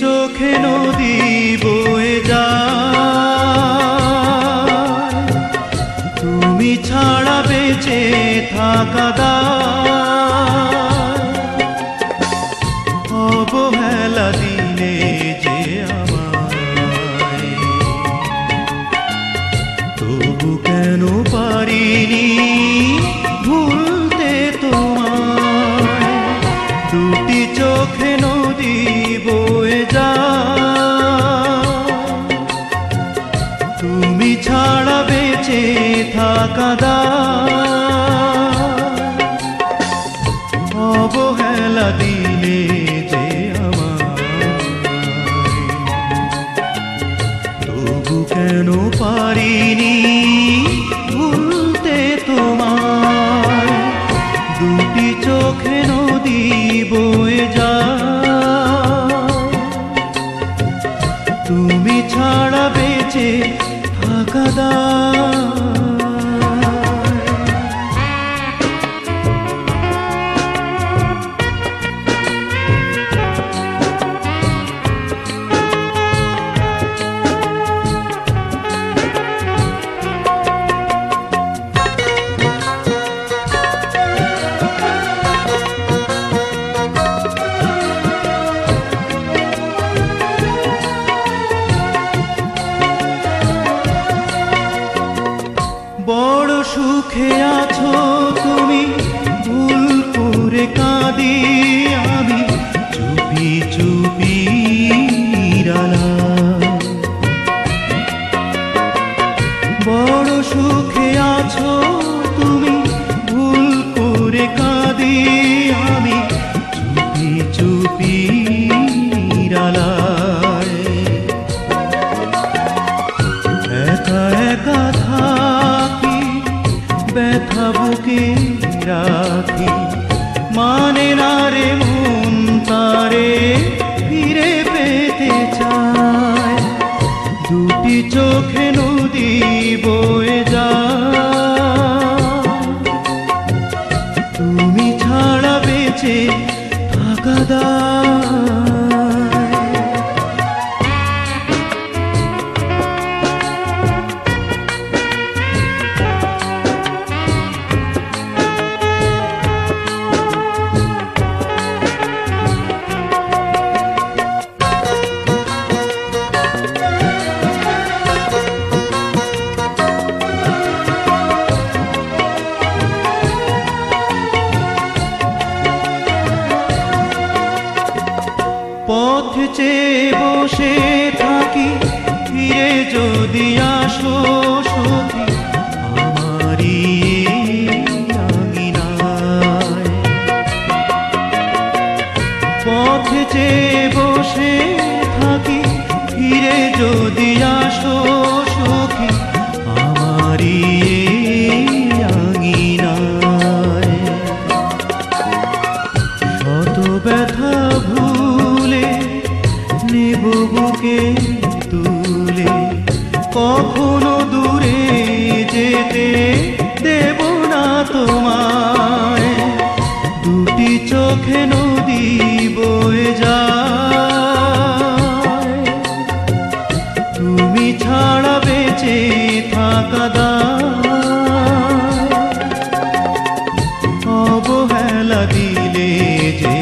চোখে নদী বয়ে যা তুমি ছাড়া বেঁচে থাকা দা অবহেলা দিলে যে আমায়। তবু কেন পারিনি ভুল তবু কেন পারিনি সুখে আছো তুমি ভুল করে কাঁদি আমি, চুপি চুপি বড় সুখে আছো তুমি ভুল করে কাঁদি আমি, চুপি চুপি নিরালায়। একা दी পথ চেয়ে বসে থাকি, ফিরে যদি আসো সখী আমারি পথ চেয়ে বসে থাকি, ফিরে যদি আসো সখী আমারি শত ব্যথা বুকে তুলে কখনো দূরে যেতে দেব না তোমায়। দুটি চোখে নদী বয়ে যায়। তুমি ছাড়া বেঁচে থাকা দা অবহেলা দিলে যে